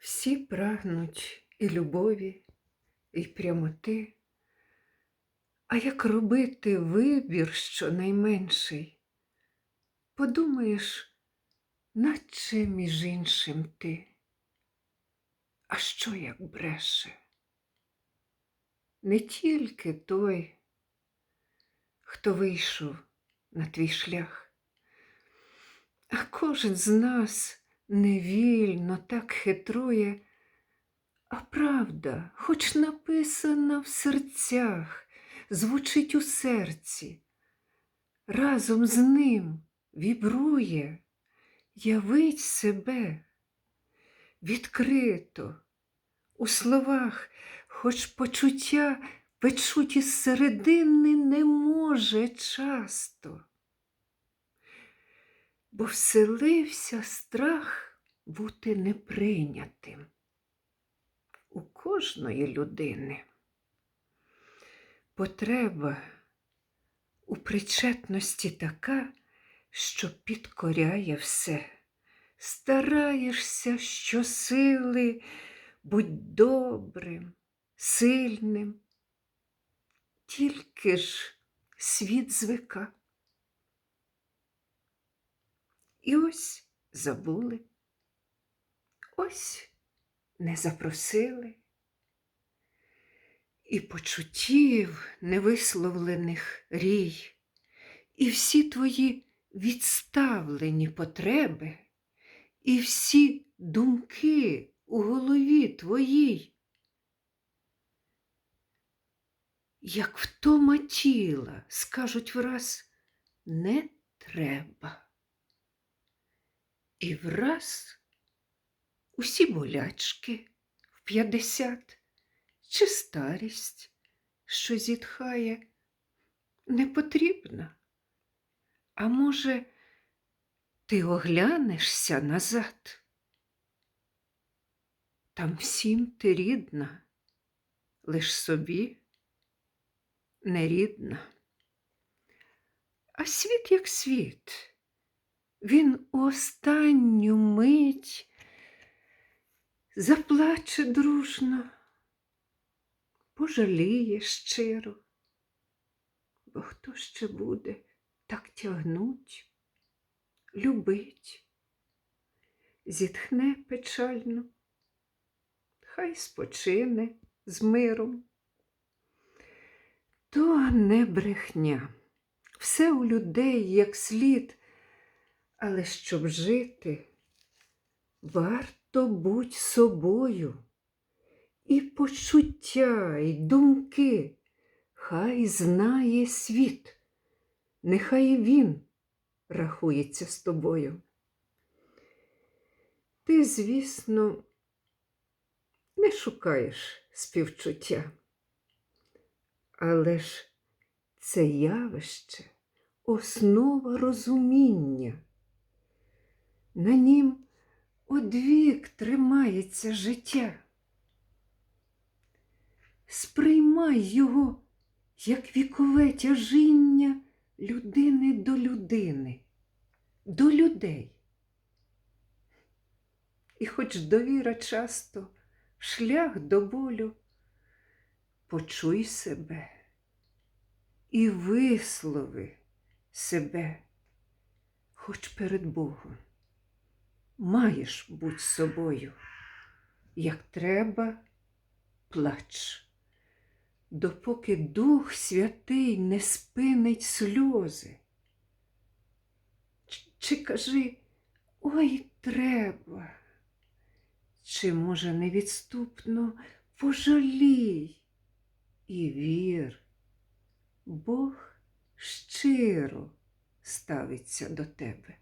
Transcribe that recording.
Всі прагнуть і любові, і прямоти. А як робити вибір щонайменший? Подумаєш, наче між іншим ти. А що як бреше? Не тільки той, хто вийшов на твій шлях, а кожен з нас невільно так хитрує, а правда, хоч написана в серцях, звучить у серці, разом з ним вібрує, явить себе відкрито, у словах, хоч почуття печуть із середини не може часто, бо вселився страх бути неприйнятим у кожної людини. Потреба у причетності така, що підкоряє все. Стараєшся щосили, будь добрим, сильним. Тільки ж світ звика. І ось забули, ось не запросили. І почуттів невисловлених рій, і всі твої відставлені потреби, і всі думки у голові твоїй, як втома тіла, скажуть враз не треба. І враз усі болячки в п'ятдесят чи старість, що зітхає, не потрібна. А може, ти оглянешся назад? Там всім ти рідна, лиш собі не рідна. А світ як світ, він у останню мить заплаче дружно пожаліє щиро, бо хто ще буде так тягнуть, любить, зітхне печально, хай спочине з миром. То не брехня, все у людей як слід, але щоб жити, варто будь собою і почуття, і думки, хай знає світ, нехай він рахується з тобою. Ти, звісно, не шукаєш співчуття, але ж це явище основа розуміння. На нім одвік тримається життя сприймай його як вікове тяжіння людини до людини, до людей. І хоч довіра часто шлях до болю, почуй себе і вислови себе, хоч перед Богом. Маєш будь собою, як треба, плач допоки Дух Святий не спинить сльози. Чи кажи ой треба, чи, може, невідступно пожалій і вір, Бог щиро ставиться до тебе.